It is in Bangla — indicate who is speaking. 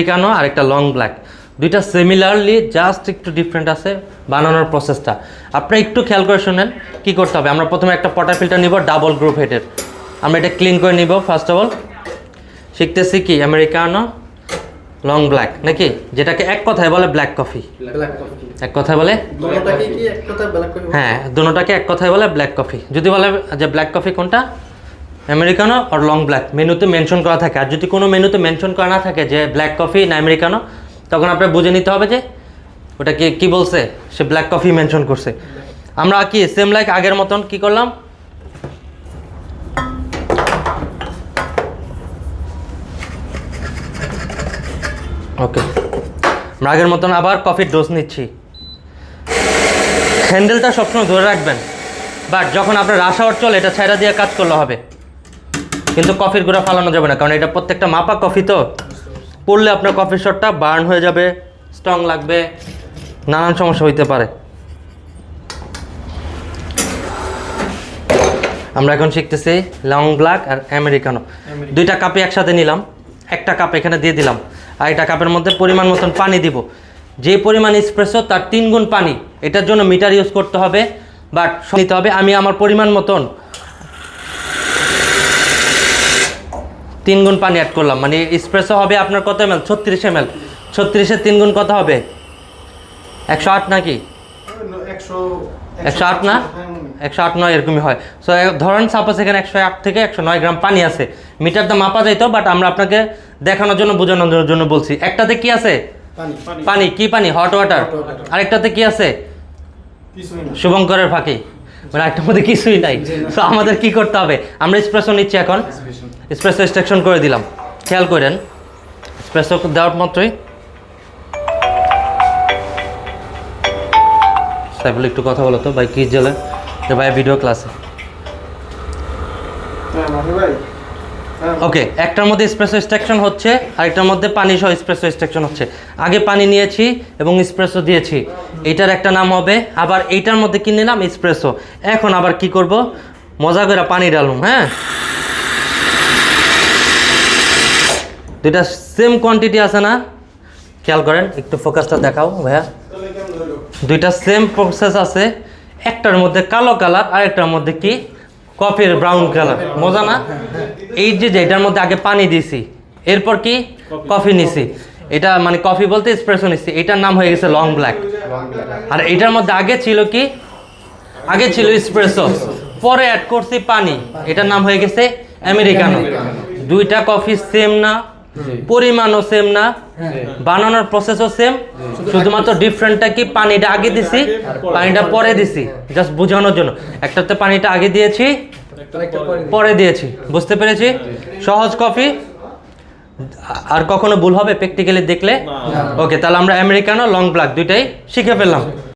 Speaker 1: আমেরিকানো আর একটা লং ব্ল্যাক দুইটা সিমিলারলি জাস্ট একটু ডিফারেন্ট আছে বানানোর প্রসেসটা আপনি একটু খেয়াল করে শুনেন কি করতে হবে। আমরা প্রথমে একটা পটার ফিল্টার নিব ডাবল গ্রুপ হেডের আমরা এটা ক্লিন করে নিব ফার্স্ট অফ অল শিখতেছি কি? আমেরিকানো লং ব্ল্যাক নাকি? যেটাকে এক কথায় বলে ব্ল্যাক কফি এক কথায় বলে হ্যাঁ দুটোটাকে এক কথায় বলে ব্ল্যাক কফি যদি বলে যে ব্ল্যাক কফি কোনটা? আমেরিকানো আর লং ব্ল্যাক মেনুতে মেনশন করা থাকে। আর যদি কোনো মেনুতে মেনশন করা না থাকে যে ব্ল্যাক কফি না আমেরিকানো তখন আপনার বুঝে নিতে হবে যে ওটা কি কি বলছে? সে ব্ল্যাক কফি মেনশন করছে। আমরা কি সেম লাইক আগের মতন কি করলাম? ওকে আমরা আগের মতন আবার কফির ডোজ নিচ্ছি। হ্যান্ডেলটা সবসময় ধরে রাখবেন। বাট যখন আপনার রাশ আওয়ার চলে, এটা ছাইরা দিয়ে কাজ করলে হবে। কিন্তু কফির গুঁড়া ফালানো যাবে না কারণ এটা প্রত্যেকটা মাপা কফি তো। পড়লে আপনার কফির শটটা বার্ন হয়ে যাবে স্ট্রং লাগবে নানান সমস্যা হইতে পারে। আমরা এখন শিখতেছি লং ব্ল্যাক আর আমেরিকানো। দুইটা কাপে একসাথে নিলাম একটা কাপ এখানে দিয়ে দিলাম আর এটা কাপের মধ্যে পরিমাণ মতন পানি দিব। যে পরিমাণ স্প্রেসো তার তিন গুণ পানি। এটার জন্য মিটার ইউজ করতে হবে বাট নিতে হবে আমি আমার পরিমাণ মতন তিন গুণ পানি অ্যাড করলাম। মানে স্প্রেসও হবে আপনার কত এম এল ছত্রিশ এম এল ছত্রিশের তিন গুণ কত হবে? একশো আট নাকি?
Speaker 2: একশো
Speaker 1: আট না? একশো আট নয় এরকমই হয়। সো ধরেন সাপোজ এখানে একশো আট থেকে একশো নয় গ্রাম পানি আছে। মিটারটা মাপা যাইতো বাট আমরা আপনাকে দেখানোর জন্য বোঝানোর জন্য বলছি। একটাতে কি আছে?
Speaker 2: পানি
Speaker 1: কি পানি? Hot water. আরেকটাতে কি আছে? শুভঙ্করের ফাঁকি। মানে একটার মধ্যে কিছুই নাই। সো আমাদের কি করতে হবে? আমরা স্প্রেসো নিচ্ছি এখন। স্প্রেসো এক্সট্রাকশন করে দিলাম। খেয়াল করেন স্প্রেসো দেওয়ার মাত্রই। সাইফুল একটু কথা বলো তো ভাই কি জেলে? যে ভাই ভিডিও ক্লাসে
Speaker 2: হ্যাঁ হ্যাঁ।
Speaker 1: ওকে একটার মধ্যে স্প্রেসো এক্সট্রাকশন হচ্ছে আরেকটার মধ্যে পানি সহ স্প্রেসো এক্সট্রাকশন হচ্ছে। আগে পানি নিয়েছি এবং স্প্রেসো দিয়েছি। এইটার একটা নাম হবে আবার এইটার মধ্যে কিনে নিলাম? স্প্রেসো এখন আবার কি করব? মজা করে পানি ডালুম হ্যাঁ? দুইটা সেম কোয়ান্টিটি আছে না? খেয়াল করেন, একটু ফোকাসটা দেখাও ভাইয়া। দুইটা সেম প্রসেস আছে, একটার মধ্যে কালো কালার আর একটার মধ্যে কি? কফির ব্রাউন কালার মজা না? এই যে যেটার মধ্যে আগে পানি দিছি এরপর কি? কফি নিছি। এটা মানে কফি বলতে স্প্রেসো নিছি। এটার নাম হয়ে গেছে লং ব্ল্যাক আর এটার মধ্যে আগে ছিল কি? আগে ছিল স্প্রেসো পরে অ্যাড করছি পানি। এটার নাম হয়ে গেছে আমেরিকানো। দুইটা কফি সেম না? পরিমাণও সেম না। বানানোর প্রসেসও সেম শুধুমাত্র ডিফারেন্টটা কি পানিটা আগে দিছি? পানিটা পরে দিছি। জাস্ট বোঝানোর জন্য। একটাতে পানিটা আগে দিয়েছি পরে দিয়েছি। বুঝতে পেরেছি? সহজ কফি আর কখনো ভুল হবে প্র্যাকটিক্যালি দেখলে? ওকে তাহলে আমরা আমেরিকানো লং ব্ল্যাক দুইটাই শিখে ফেললাম।